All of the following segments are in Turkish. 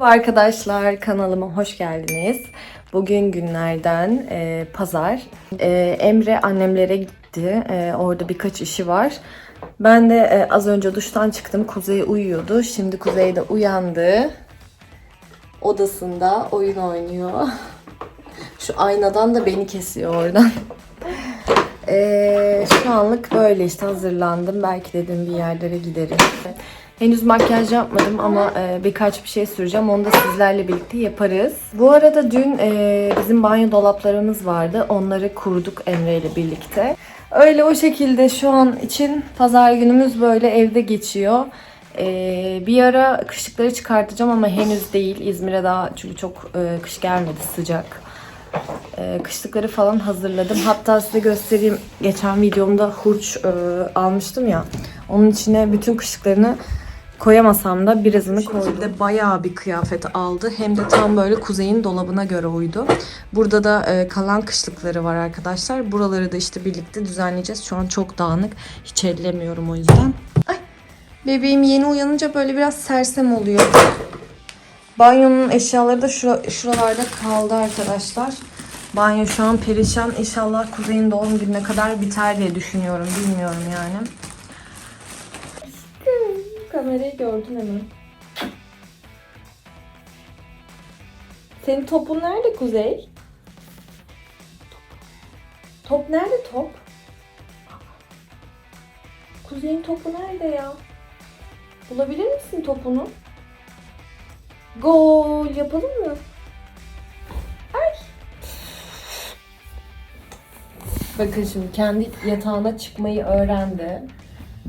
Merhaba Arkadaşlar kanalıma hoş geldiniz. Bugün günlerden e, pazar. E, Emre annemlere gitti. E, orada birkaç işi var. Ben de e, az önce duştan çıktım. Kuzey uyuyordu. Şimdi Kuzey de uyandı. Odasında oyun oynuyor. Şu aynadan da beni kesiyor oradan. Ee, şu anlık böyle işte hazırlandım. Belki dedim bir yerlere giderim. Henüz makyaj yapmadım ama e, birkaç bir şey süreceğim. Onu da sizlerle birlikte yaparız. Bu arada dün e, bizim banyo dolaplarımız vardı. Onları kurduk Emre ile birlikte. Öyle o şekilde şu an için pazar günümüz böyle evde geçiyor. E, bir ara kışlıkları çıkartacağım ama henüz değil. İzmir'e daha çünkü çok e, kış gelmedi sıcak. Ee, kışlıkları falan hazırladım. Hatta size göstereyim. Geçen videomda hurç e, almıştım ya. Onun içine bütün kışlıklarını koyamasam da birazını koydum. De bayağı bir kıyafet aldı. Hem de tam böyle kuzeyin dolabına göre uydu. Burada da e, kalan kışlıkları var arkadaşlar. Buraları da işte birlikte düzenleyeceğiz. Şu an çok dağınık. Hiç ellemiyorum o yüzden. Ay, bebeğim yeni uyanınca böyle biraz sersem oluyor. Banyonun eşyaları da şura- şuralarda kaldı arkadaşlar. Banyo şu an perişan. İnşallah Kuzey'in doğum gününe kadar biter diye düşünüyorum. Bilmiyorum yani. Kamerayı gördün hemen. Senin topun nerede Kuzey? Top nerede top? Kuzey'in topu nerede ya? Bulabilir misin topunu? Gol yapalım mı? Ay. Bakın şimdi kendi yatağına çıkmayı öğrendi.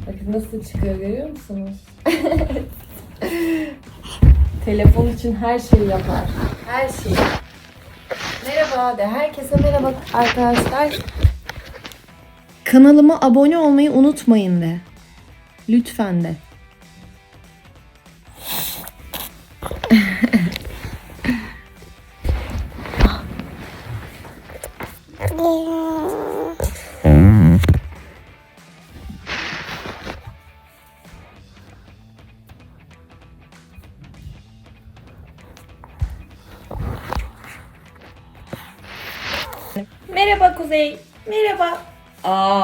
Bakın nasıl çıkıyor görüyor musunuz? Telefon için her şeyi yapar. Her şeyi. Merhaba de. Herkese merhaba arkadaşlar. Kanalıma abone olmayı unutmayın de. Lütfen de.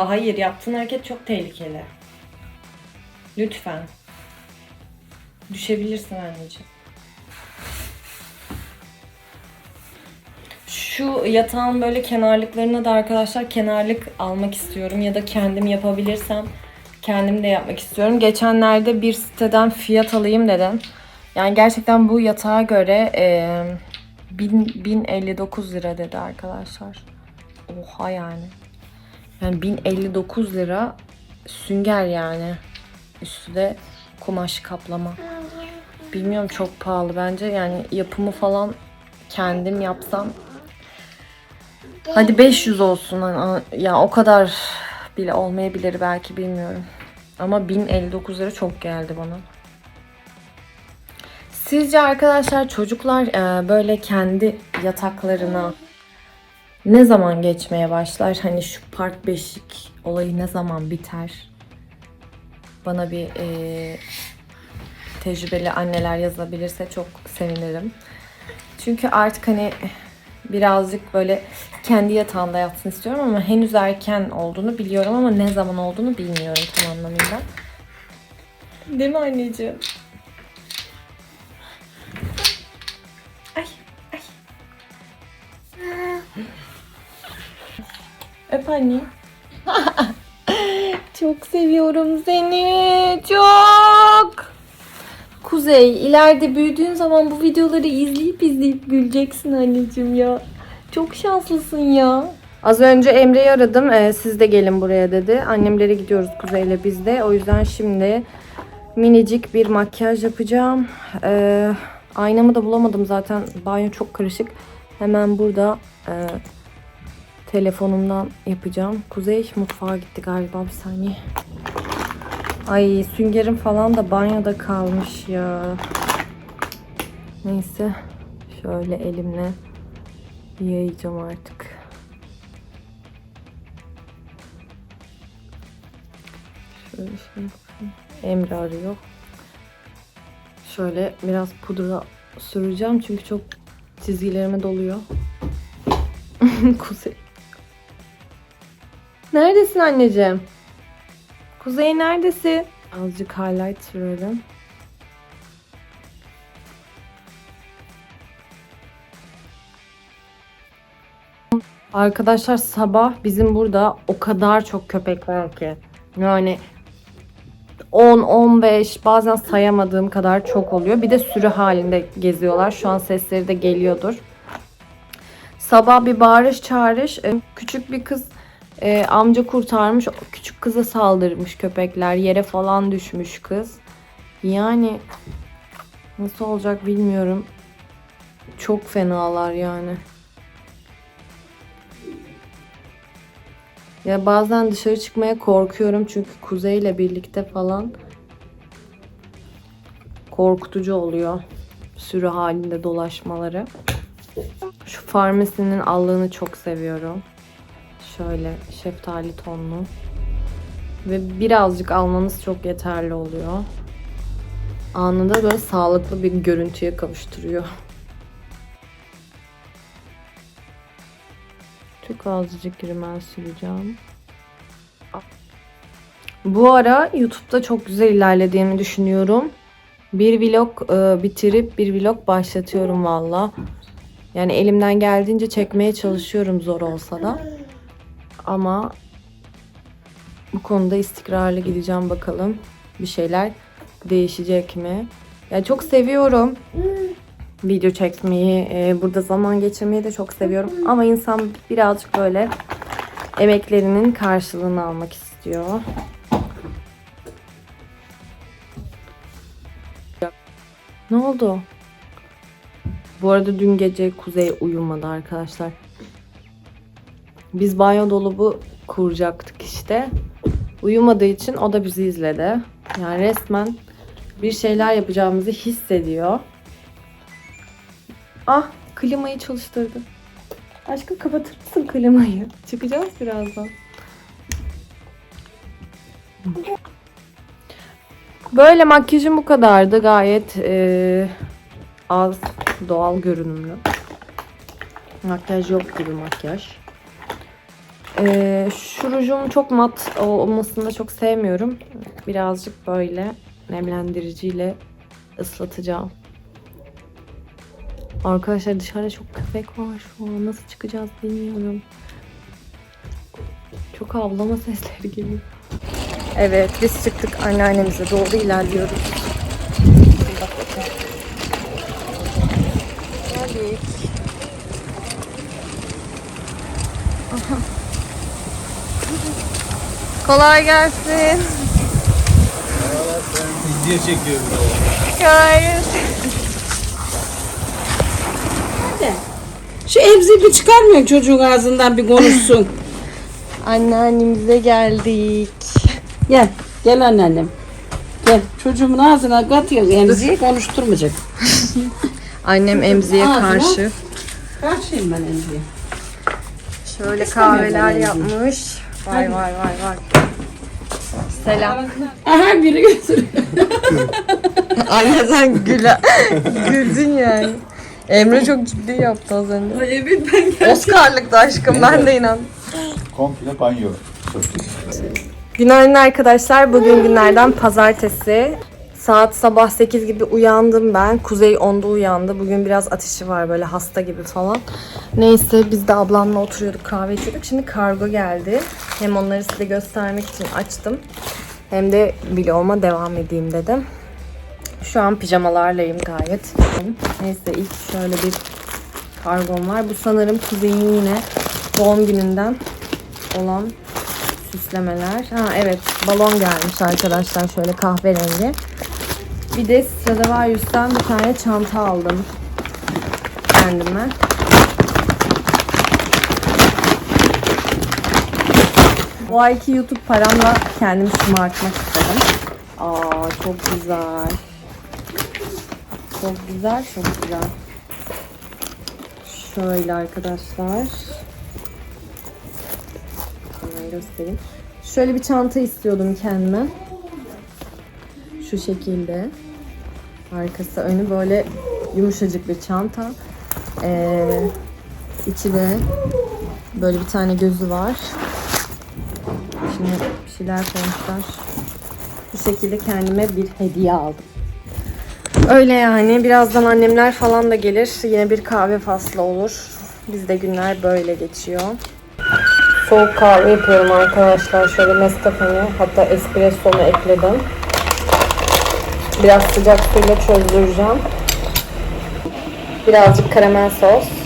Hayır yaptığın hareket çok tehlikeli. Lütfen. Düşebilirsin anneciğim. Şu yatağın böyle kenarlıklarına da arkadaşlar kenarlık almak istiyorum ya da kendim yapabilirsem kendim de yapmak istiyorum. Geçenlerde bir siteden fiyat alayım dedim. Yani gerçekten bu yatağa göre e, 1000 1059 lira dedi arkadaşlar. Oha yani. Yani 1059 lira sünger yani. Üstü de kumaş kaplama. Bilmiyorum çok pahalı bence. Yani yapımı falan kendim yapsam hadi 500 olsun. Hani, ya o kadar bile olmayabilir belki bilmiyorum. Ama 1059 lira çok geldi bana. Sizce arkadaşlar çocuklar e, böyle kendi yataklarına ne zaman geçmeye başlar? Hani şu park beşik olayı ne zaman biter? Bana bir e, tecrübeli anneler yazabilirse çok sevinirim. Çünkü artık hani birazcık böyle kendi yatağında yatsın istiyorum ama henüz erken olduğunu biliyorum ama ne zaman olduğunu bilmiyorum tam anlamıyla. Değil mi anneciğim? Öp anne. çok seviyorum seni. Çok. Kuzey, ileride büyüdüğün zaman bu videoları izleyip izleyip güleceksin anneciğim ya. Çok şanslısın ya. Az önce Emre'yi aradım. Ee, siz de gelin buraya dedi. Annemlere gidiyoruz Kuzey'le biz de. O yüzden şimdi minicik bir makyaj yapacağım. Ee, aynamı da bulamadım zaten. Banyo çok karışık. Hemen burada e, telefonumdan yapacağım. Kuzey mutfağa gitti galiba bir saniye. Ay süngerim falan da banyoda kalmış ya. Neyse. Şöyle elimle yayacağım artık. Şöyle şey. Emre arıyor. Şöyle biraz pudra süreceğim çünkü çok çizgilerime doluyor. Kuzey. Neredesin anneciğim? Kuzey neredesin? Azıcık highlight sürelim. Arkadaşlar sabah bizim burada o kadar çok köpek var ki. Yani 10, 15 bazen sayamadığım kadar çok oluyor. Bir de sürü halinde geziyorlar. Şu an sesleri de geliyordur. Sabah bir bağırış çağırış. e, Küçük bir kız e, amca kurtarmış. Küçük kıza saldırmış köpekler. Yere falan düşmüş kız. Yani nasıl olacak bilmiyorum. Çok fenalar yani. Ya bazen dışarı çıkmaya korkuyorum çünkü Kuzey ile birlikte falan korkutucu oluyor sürü halinde dolaşmaları. Şu farmasinin allığını çok seviyorum. Şöyle şeftali tonlu. Ve birazcık almanız çok yeterli oluyor. Anında böyle sağlıklı bir görüntüye kavuşturuyor. Çok azıcık rimel süreceğim. Bu ara YouTube'da çok güzel ilerlediğimi düşünüyorum. Bir vlog e, bitirip bir vlog başlatıyorum valla. Yani elimden geldiğince çekmeye çalışıyorum zor olsa da. Ama bu konuda istikrarlı gideceğim bakalım. Bir şeyler değişecek mi? Ya çok seviyorum video çekmeyi, e, burada zaman geçirmeyi de çok seviyorum. Ama insan birazcık böyle emeklerinin karşılığını almak istiyor. Ne oldu? Bu arada dün gece Kuzey uyumadı arkadaşlar. Biz banyo dolabı kuracaktık işte. Uyumadığı için o da bizi izledi. Yani resmen bir şeyler yapacağımızı hissediyor. Ah klimayı çalıştırdım. Aşkım kapatır mısın klimayı? Çıkacağız birazdan. Böyle makyajım bu kadardı. Gayet eee, az doğal görünümlü. Makyaj yok gibi makyaj. Eee şu rujum çok mat olmasını da çok sevmiyorum. Birazcık böyle nemlendiriciyle ıslatacağım. Arkadaşlar dışarıda çok köpek var şu an. Nasıl çıkacağız bilmiyorum. Çok avlama sesleri geliyor. Evet biz çıktık anneannemize doğru ilerliyoruz. Geldik. Kolay gelsin. Video çekiyor gelsin. Şu emziği bir çıkarmıyor çocuğun ağzından bir konuşsun. Anneannemize geldik. gel, gel anneannem. Gel, çocuğumun ağzına katıyor emziği konuşturmayacak. Annem emziğe Ağzına. karşı. Karşıyım ben emziğe. Şöyle kahveler yapmış. Vay vay vay vay. Selam. Aha biri götürüyor. Anne sen güle, güldün yani. Emre çok ciddi yaptı az önce. Evet ben Oscar'lıktı aşkım ben de inan. Komple banyo. Günaydın arkadaşlar. Bugün günlerden pazartesi. Saat sabah 8 gibi uyandım ben. Kuzey 10'da uyandı. Bugün biraz ateşi var böyle hasta gibi falan. Neyse biz de ablamla oturuyorduk kahve içiyorduk. Şimdi kargo geldi. Hem onları size göstermek için açtım. Hem de vloguma devam edeyim dedim. Şu an pijamalarlayım gayet. Neyse ilk şöyle bir kargom var. Bu sanırım Kuzey'in yine doğum gününden olan süslemeler. Ha evet balon gelmiş arkadaşlar şöyle kahverengi. Bir de Stradivarius'tan bir tane çanta aldım kendime. Bu ayki YouTube paramla kendimi şımartmak istedim. Aa çok güzel. Çok güzel, çok güzel. Şöyle arkadaşlar. Hemen göstereyim. Şöyle bir çanta istiyordum kendime. Şu şekilde. Arkası önü böyle Yumuşacık bir çanta. Ee, içi de böyle bir tane gözü var. Şimdi bir şeyler koymuşlar. Bu şekilde kendime bir hediye aldım. Öyle yani. Birazdan annemler falan da gelir. Yine bir kahve faslı olur. Bizde günler böyle geçiyor. Soğuk kahve yapıyorum arkadaşlar. Şöyle Nescafe'ni hatta espressomu ekledim. Biraz sıcak suyla çözdüreceğim. Birazcık karamel sos.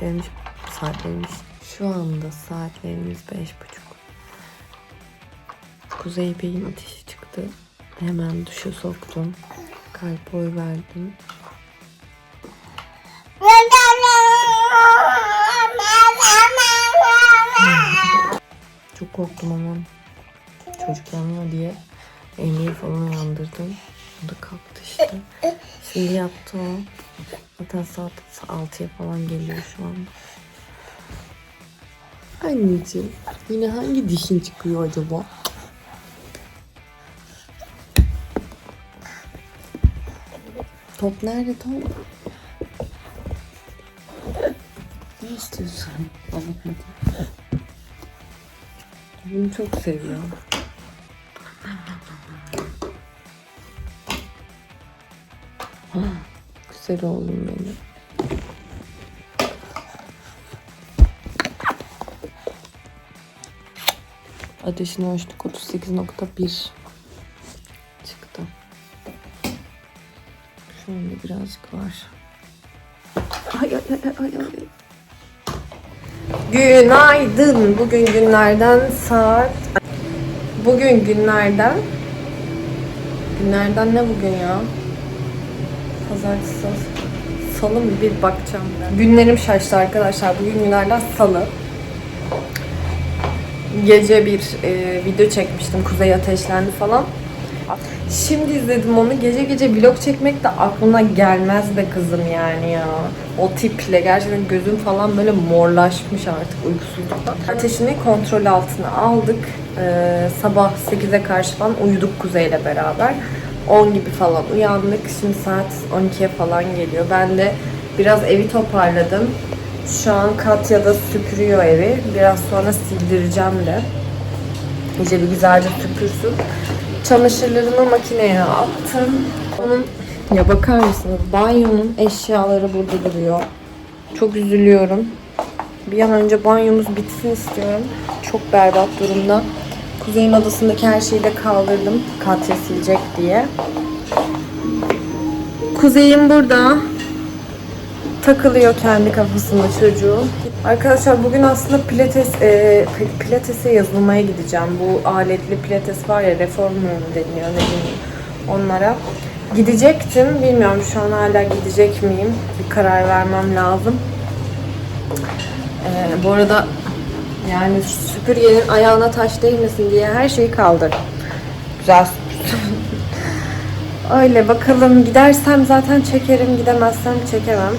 Saatlerimiz saatlerimiz şu anda saatlerimiz beş buçuk. Kuzey Bey'in ateşi çıktı. Hemen duşa soktum. Kalp boy verdim. Çok korktum ama çocuk yanıyor diye Emre'yi falan uyandırdım. O da kalktı işte. Şimdi yattı o. Zaten saat 6'ya falan geliyor şu anda. Anneciğim yine hangi dişin çıkıyor acaba? Top nerede top? Ne istiyorsun? Al hadi. Bunu çok seviyorum. Güzel oğlum benim. Ateşini ölçtük 38.1 çıktı. Anda birazcık var. Ay ay ay ay. ay. Günaydın. Bugün günlerden saat... Bugün günlerden... Günlerden ne bugün ya? Pazartesi, salı. Mı? Bir bakacağım. Günlerim şaştı arkadaşlar. Bugün günlerden salı. Gece bir e, video çekmiştim. Kuzey ateşlendi falan. Şimdi izledim onu. Gece gece vlog çekmek de aklına gelmez be kızım yani ya. O tiple gerçekten gözüm falan böyle morlaşmış artık uykusuzluktan. Ateşini kontrol altına aldık. Ee, sabah 8'e karşı falan uyuduk Kuzey'le beraber. 10 gibi falan uyandık. Şimdi saat 12'ye falan geliyor. Ben de biraz evi toparladım. Şu an Katya da süpürüyor evi. Biraz sonra sildireceğim de. İyice bir güzelce süpürsün. Çamaşırlarımı makineye attım. Onun ya bakar mısınız? Banyonun eşyaları burada duruyor. Çok üzülüyorum. Bir an önce banyomuz bitsin istiyorum. Çok berbat durumda. Kuzey'in odasındaki her şeyi de kaldırdım. Katya silecek diye. Kuzey'im burada. Takılıyor kendi kafasında çocuğu. Arkadaşlar bugün aslında pilates e, pilatese yazılmaya gideceğim. Bu aletli pilates var ya reformer mu deniyor ne bileyim onlara. Gidecektim. Bilmiyorum şu an hala gidecek miyim? Bir karar vermem lazım. E, bu arada yani süpürgenin ayağına taş değmesin diye her şeyi kaldır. Güzel. Öyle bakalım gidersem zaten çekerim gidemezsem çekemem.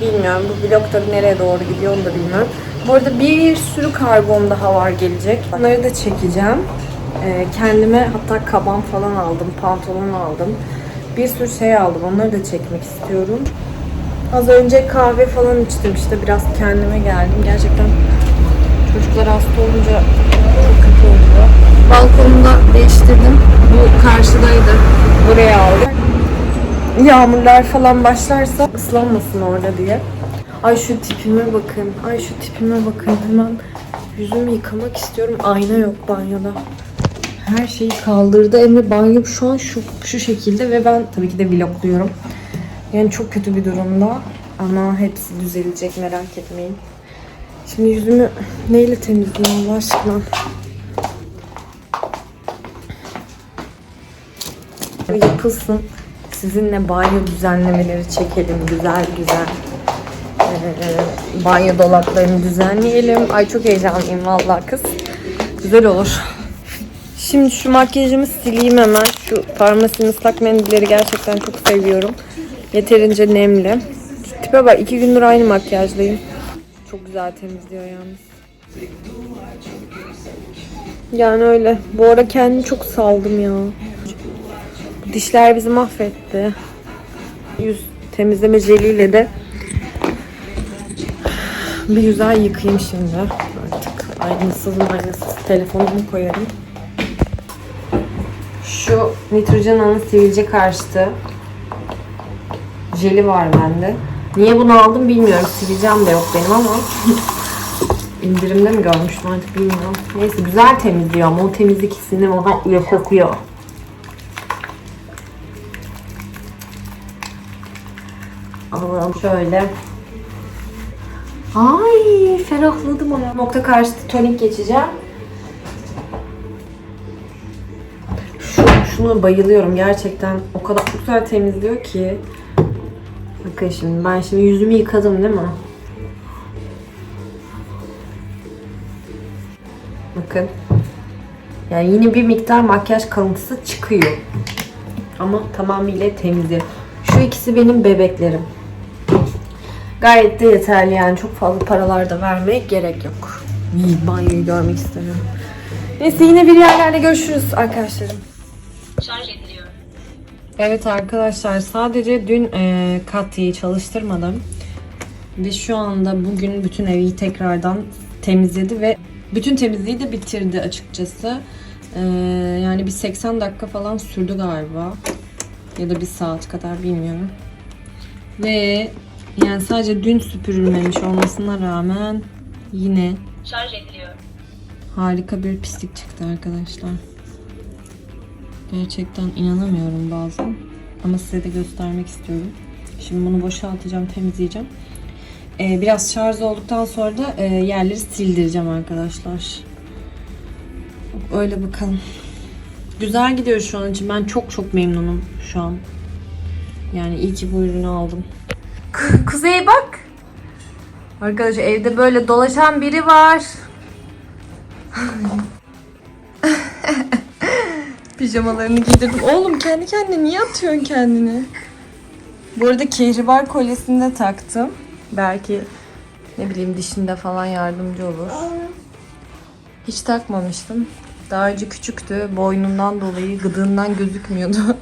Bilmiyorum bu vlog tabii nereye doğru gidiyor onu da bilmiyorum. Bu arada bir sürü karbon daha var gelecek. Onları da çekeceğim. Ee, kendime hatta kaban falan aldım, pantolon aldım. Bir sürü şey aldım. Onları da çekmek istiyorum. Az önce kahve falan içtim işte biraz kendime geldim. Gerçekten çocuklar hasta olunca çok kötü oluyor. Balkonumu da değiştirdim. Bu karşıdaydı. Buraya aldım yağmurlar falan başlarsa ıslanmasın orada diye. Ay şu tipime bakın. Ay şu tipime bakın. Hemen yüzümü yıkamak istiyorum. Ayna yok banyoda. Her şeyi kaldırdı. Emre banyom şu an şu, şu şekilde ve ben tabii ki de vlogluyorum. Yani çok kötü bir durumda ama hepsi düzelecek merak etmeyin. Şimdi yüzümü neyle temizleyeyim Allah aşkına? Yapılsın. Sizinle banyo düzenlemeleri çekelim güzel güzel. Ee, banyo dolaplarını düzenleyelim. Ay çok heyecanlıyım vallahi kız. Güzel olur. Şimdi şu makyajımı sileyim hemen. Şu farmasinin ıslak mendilleri gerçekten çok seviyorum. Yeterince nemli. Tipe bak iki gündür aynı makyajdayım. Çok güzel temizliyor yalnız. Yani öyle. Bu ara kendimi çok saldım ya. Dişler bizi mahvetti. Yüz temizleme jeliyle de bir güzel yıkayayım şimdi artık. Aynasız aynasız telefonumu koyarım. Şu Nitrogena'nın sivilce karşıtı jeli var bende. Niye bunu aldım bilmiyorum. Sivilcem de yok benim ama indirimde mi görmüştüm artık bilmiyorum. Neyse güzel temizliyor ama o temizlik hissini ile kokuyor. Alalım şöyle. Ay ferahladım ona. Nokta karşıtı tonik geçeceğim. Şu, şunu bayılıyorum gerçekten. O kadar güzel temizliyor ki. Bakın şimdi ben şimdi yüzümü yıkadım değil mi? Bakın. Yani yine bir miktar makyaj kalıntısı çıkıyor. Ama tamamıyla temizliyor. Şu ikisi benim bebeklerim. Gayet de yeterli yani çok fazla paralar da vermeye gerek yok. İyi, banyoyu görmek istemiyorum. Neyse yine bir yerlerde görüşürüz arkadaşlarım. Evet arkadaşlar sadece dün e, Katya'yı çalıştırmadım. Ve şu anda bugün bütün evi tekrardan temizledi ve bütün temizliği de bitirdi açıkçası. E, yani bir 80 dakika falan sürdü galiba. Ya da bir saat kadar bilmiyorum. Ve yani sadece dün süpürülmemiş olmasına rağmen yine Şarj ediliyor. harika bir pislik çıktı arkadaşlar. Gerçekten inanamıyorum bazen. Ama size de göstermek istiyorum. Şimdi bunu boşaltacağım, temizleyeceğim. Ee, biraz şarj olduktan sonra da e, yerleri sildireceğim arkadaşlar. Öyle bakalım. Güzel gidiyor şu an için. Ben çok çok memnunum şu an. Yani iyi ki bu ürünü aldım. Kuzey bak. Arkadaşlar evde böyle dolaşan biri var. Pijamalarını giydirdim. Oğlum kendi kendine niye atıyorsun kendini? Bu arada kehribar kolyesini de taktım. Belki ne bileyim dişinde falan yardımcı olur. Hiç takmamıştım. Daha önce küçüktü. Boynundan dolayı gıdığından gözükmüyordu.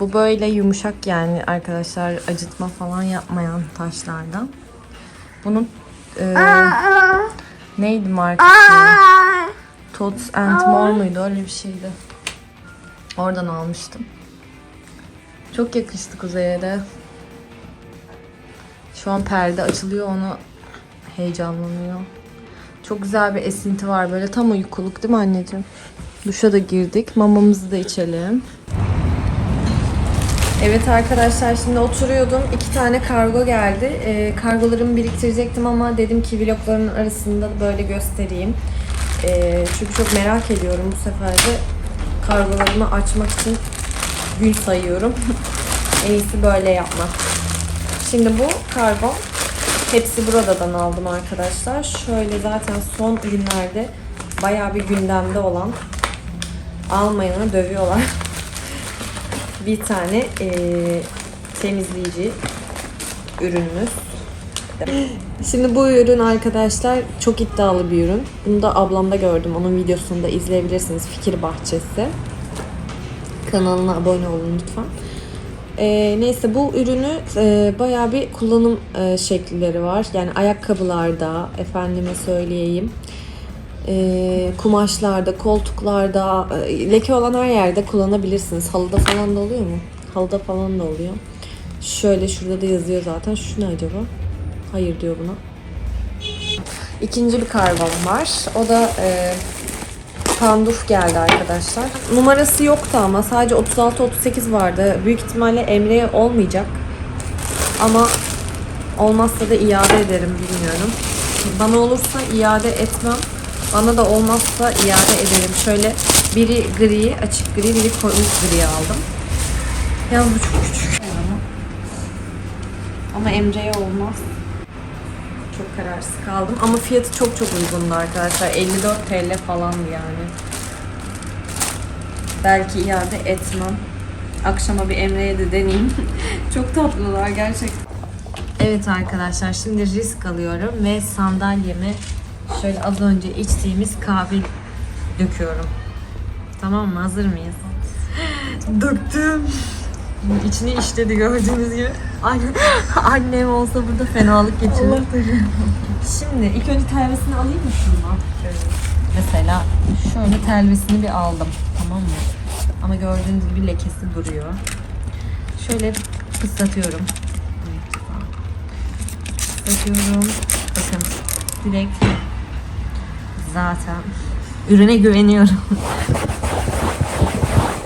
Bu böyle yumuşak yani arkadaşlar acıtma falan yapmayan taşlardan. Bunun e, neydi markası? Tots and More muydu? Öyle bir şeydi. Oradan almıştım. Çok yakıştı Kuzey'e de. Şu an perde açılıyor onu heyecanlanıyor. Çok güzel bir esinti var böyle tam uykuluk değil mi anneciğim? Duşa da girdik. Mamamızı da içelim. Evet arkadaşlar şimdi oturuyordum. İki tane kargo geldi. Ee, kargolarımı biriktirecektim ama dedim ki vlogların arasında böyle göstereyim. Ee, çünkü çok merak ediyorum bu sefer de kargolarımı açmak için gün sayıyorum. en iyisi böyle yapmak. Şimdi bu kargo hepsi buradan aldım arkadaşlar. Şöyle zaten son günlerde bayağı bir gündemde olan almayana dövüyorlar. bir tane eee, temizleyici ürünümüz. Şimdi bu ürün arkadaşlar çok iddialı bir ürün. Bunu da ablamda gördüm. Onun videosunu da izleyebilirsiniz. Fikir Bahçesi. Kanalına abone olun lütfen. Ee, neyse bu ürünü e, bayağı bir kullanım e, şekilleri var. Yani ayakkabılarda, efendime söyleyeyim, e, kumaşlarda, koltuklarda, e, leke olan her yerde kullanabilirsiniz. Halıda falan da oluyor mu? Halıda falan da oluyor. Şöyle şurada da yazıyor zaten. Şu ne acaba? Hayır diyor buna. İkinci bir kargom var. O da e, panduf geldi arkadaşlar. Numarası yoktu ama sadece 36-38 vardı. Büyük ihtimalle Emre'ye olmayacak. Ama olmazsa da iade ederim bilmiyorum. Bana olursa iade etmem. Bana da olmazsa iade ederim. Şöyle biri gri, açık gri, biri koyu gri aldım. Yalnız bu çok küçük. Ama Emre'ye olmaz. Çok kararsız kaldım. Ama fiyatı çok çok uygundu arkadaşlar. 54 TL falandı yani. Belki iade etmem. Akşama bir Emre'ye de deneyeyim. çok tatlılar gerçekten. Evet arkadaşlar şimdi risk alıyorum ve sandalyeme şöyle az önce içtiğimiz kahve döküyorum. Tamam mı? Hazır mıyız? Döktüm. İçine işledi gördüğünüz gibi. Annem olsa burada fenalık geçirir. Şimdi ilk önce telvesini alayım mı şundan? Mesela şöyle telvesini bir aldım. Tamam mı? Ama gördüğünüz gibi lekesi duruyor. Şöyle ıslatıyorum. Islatıyorum. Bakın direkt zaten ürüne güveniyorum.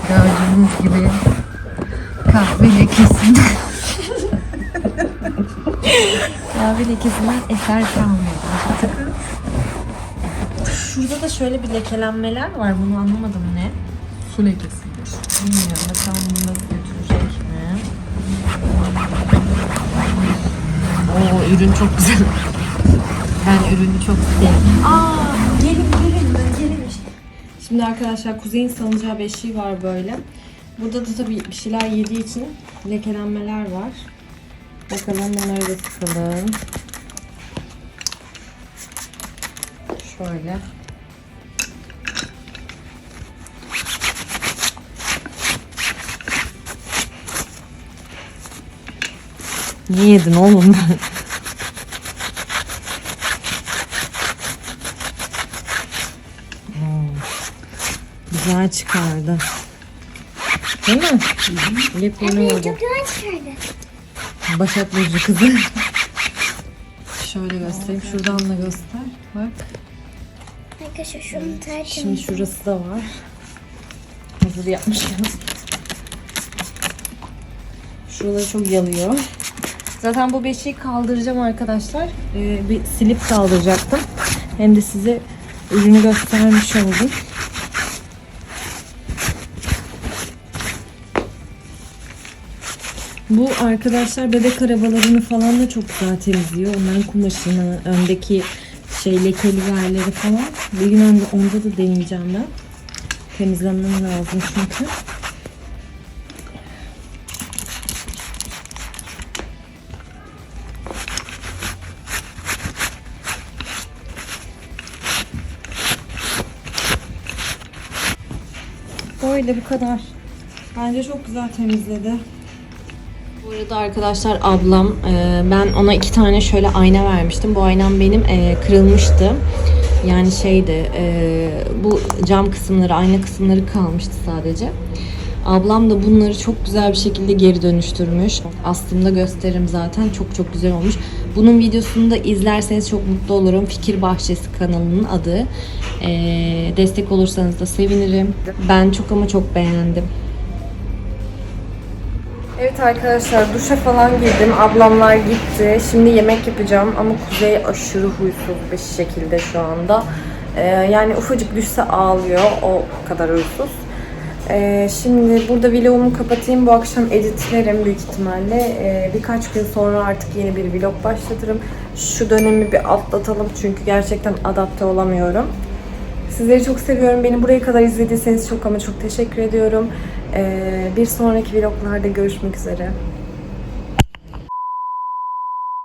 Gördüğünüz gibi kahve lekesinden kahve lekesinden eser kalmadı. Şurada da şöyle bir lekelenmeler var. Bunu anlamadım ne? Su lekesidir. Bilmiyorum. Bakalım bunu götürecek mi? Oo ürün çok güzel. Ben ürünü çok sevdim. Aa gelin gelin gelin. Şimdi arkadaşlar Kuzey'in salınacağı beşiği var böyle. Burada da tabii bir şeyler yediği için lekelenmeler var. Bakalım bunları da sıkalım. Şöyle. Niye yedin oğlum? Hmm. Güzel çıkardı. Değil mi? Yepyeni oldu. Çok güzel çıkardı. Başak Burcu kızı. Şöyle göstereyim. Şuradan da göster. Bak. Arkadaşlar şunu tercih Şimdi şurası da var. Hazır yapmışım. Şuraları çok yalıyor. Zaten bu beşiği kaldıracağım arkadaşlar. Ee, bir silip kaldıracaktım. Hem de size ürünü göstermiş oldum. Bu arkadaşlar bebek arabalarını falan da çok güzel temizliyor. Onların kumaşını, öndeki şey lekeli yerleri falan. Bir gün onda, onda da deneyeceğim ben. Temizlemem lazım çünkü. Böyle bu kadar. Bence çok güzel temizledi. Bu arada arkadaşlar ablam e, ben ona iki tane şöyle ayna vermiştim. Bu aynam benim e, kırılmıştı. Yani şeydi e, bu cam kısımları ayna kısımları kalmıştı sadece. Ablam da bunları çok güzel bir şekilde geri dönüştürmüş. Aslında gösteririm zaten. Çok çok güzel olmuş. Bunun videosunu da izlerseniz çok mutlu olurum. Fikir Bahçesi kanalının adı. E, destek olursanız da sevinirim. Ben çok ama çok beğendim. Evet arkadaşlar duşa falan girdim. Ablamlar gitti. Şimdi yemek yapacağım ama Kuzey aşırı huysuz bir şekilde şu anda. Ee, yani ufacık düşse ağlıyor. O kadar huysuz. Ee, şimdi burada vlogumu kapatayım. Bu akşam editlerim büyük ihtimalle. Ee, birkaç gün sonra artık yeni bir vlog başlatırım. Şu dönemi bir atlatalım çünkü gerçekten adapte olamıyorum. Sizleri çok seviyorum. Beni buraya kadar izlediyseniz çok ama çok teşekkür ediyorum. Ee, bir sonraki vloglarda görüşmek üzere.